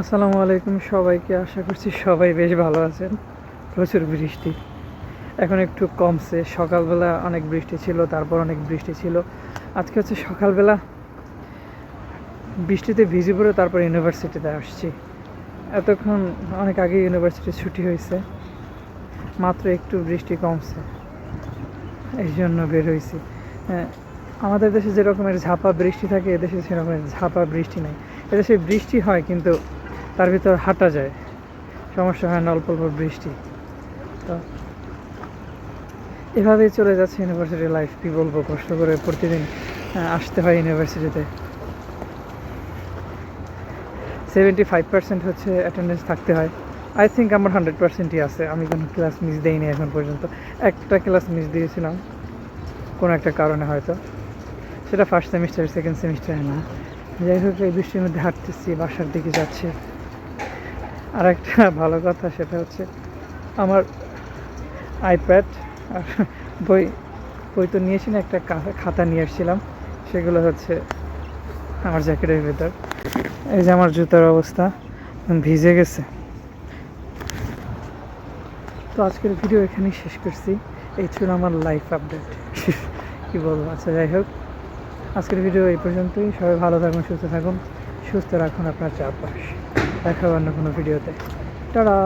আসসালামু আলাইকুম সবাইকে আশা করছি সবাই বেশ ভালো আছেন। প্রচুর বৃষ্টি। এখন একটু কমছে। সকালবেলা অনেক বৃষ্টি ছিল তারপর অনেক বৃষ্টি ছিল। আজকে হচ্ছে সকালবেলা বৃষ্টিতে ভিজে পড়ে তারপর ইউনিভার্সিটিতে আসছি। এতক্ষণ অনেক আগে ইউনিভার্সিটি ছুটি হয়েছে। মাত্র একটু বৃষ্টি কমছে। এই জন্য বের হয়েছি। হ্যাঁ, আমাদের দেশে যেরকমের ঝাপা বৃষ্টি থাকে এদেশে সেরকমের ঝাপা বৃষ্টি নেই। এদেশে বৃষ্টি হয় কিন্তু তার ভিতর হাঁটা যায়। সমস্যা হয় না, অল্প অল্প বৃষ্টি। তো এভাবেই চলে যাচ্ছে ইউনিভার্সিটি লাইফ কী বলব, কষ্ট করে প্রতিদিন আসতে হয় ইউনিভার্সিটিতে সেভেন্টি ফাইভ পার্সেন্ট হচ্ছে অ্যাটেন্ডেন্স থাকতে হয়। আই থিঙ্ক আমার হান্ড্রেড পার্সেন্টই আছে। আমি কোনো ক্লাস মিস দেইনি এখন পর্যন্ত। একটা ক্লাস মিস দিয়েছিলাম, কোনো একটা কারণে হয়তো। সেটা ফার্স্ট সেমিস্টার সেকেন্ড সেমিস্টারে না। যাই হোক, এই বৃষ্টির মধ্যে হাঁটতেছি, বাসার দিকে যাচ্ছি। আর একটা ভালো কথা সেটা হচ্ছে আমার আইপ্যাড আর বই বই তো নিয়েছি না, একটা খাতা নিয়ে এসেছিলাম সেগুলো হচ্ছে আমার জ্যাকেটের ভেতর। এই যে আমার জুতার অবস্থা, ভিজে গেছে। তো আজকের ভিডিও এখানেই শেষ করছি। এই ছিল আমার লাইফ আপডেট কি বলব? আচ্ছা যাই হোক। আজকের ভিডিও এই পর্যন্তই। সবাই ভালো থাকুন, সুস্থ থাকুন। সুস্থ রাখুন আপনার চারপাশ। দেখা অন্য কোনো ভিডিওতে। টাটা!